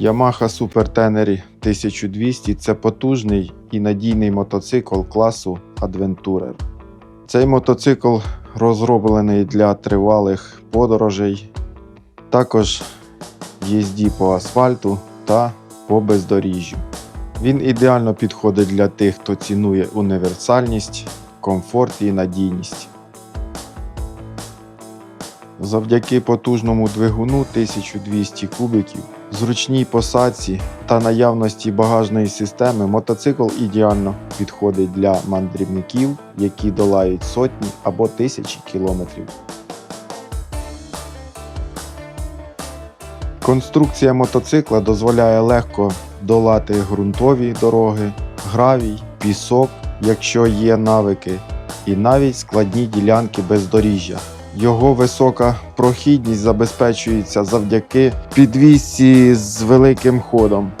Yamaha Super Tenere 1200 це потужний і надійний мотоцикл класу Adventurer. Цей мотоцикл розроблений для тривалих подорожей, також їзді по асфальту та по бездоріжжю. Він ідеально підходить для тих, хто цінує універсальність, комфорт і надійність. Завдяки потужному двигуну 1200 кубиків, зручній посадці та наявності багажної системи мотоцикл ідеально підходить для мандрівників, які долають сотні або тисячі кілометрів. Конструкція мотоцикла дозволяє легко долати ґрунтові дороги, гравій, пісок, якщо є навики, і навіть складні ділянки бездоріжжя. Його висока прохідність забезпечується завдяки підвісці з великим ходом.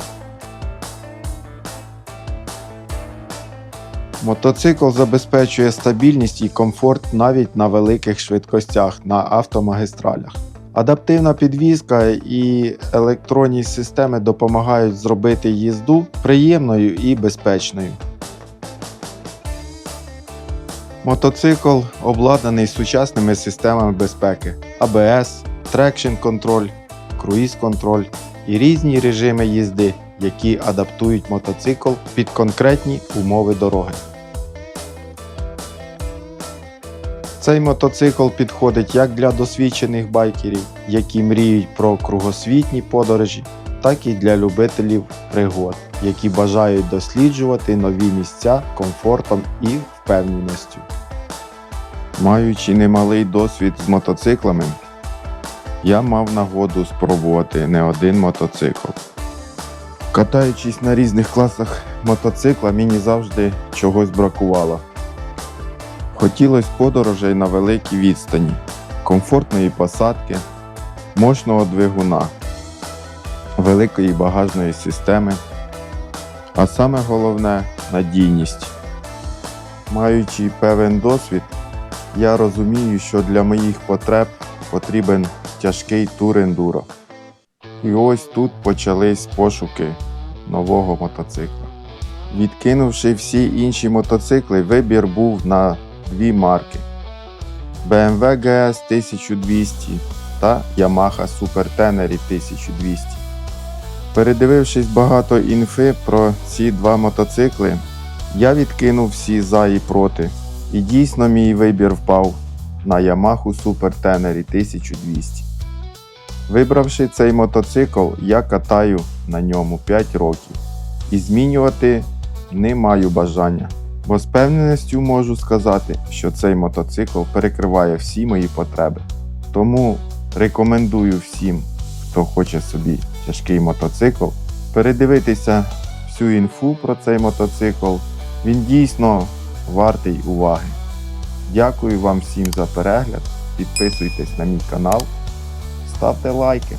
Мотоцикл забезпечує стабільність і комфорт навіть на великих швидкостях на автомагістралях. Адаптивна підвізка і електронні системи допомагають зробити їзду приємною і безпечною. Мотоцикл обладнаний сучасними системами безпеки ABS, Traction Control, Cruise Control і різні режими їзди, які адаптують мотоцикл під конкретні умови дороги. Цей мотоцикл підходить як для досвідчених байкерів, які мріють про кругосвітні подорожі, так і для любителів пригод, які бажають досліджувати нові місця комфортом і впевненістю. Маючи немалий досвід з мотоциклами, я мав нагоду спробувати не один мотоцикл. Катаючись на різних класах мотоцикла, мені завжди чогось бракувало. Хотілося подорожей на великій відстані, комфортної посадки, мощного двигуна, великої багажної системи, а саме головне надійність. Маючи певен досвід, я розумію, що для моїх потреб потрібен тяжкий тур ендуро. І ось тут почались пошуки нового мотоцикла. Відкинувши всі інші мотоцикли, вибір був на дві марки: BMW GS 1200 та Yamaha Super Tenere 1200. Передивившись багато інфи про ці два мотоцикли, я відкинув всі за і проти. І дійсно мій вибір впав на Yamaha Super Tenere 1200. Вибравши цей мотоцикл, я катаю на ньому 5 років і змінювати не маю бажання. Бо з певненістю можу сказати, що цей мотоцикл перекриває всі мої потреби. Тому рекомендую всім, хто хоче собі тяжкий мотоцикл, передивитися всю інфу про цей мотоцикл. Він дійсно вартий уваги. Дякую вам всім за перегляд. Підписуйтесь на мій канал, ставте лайки.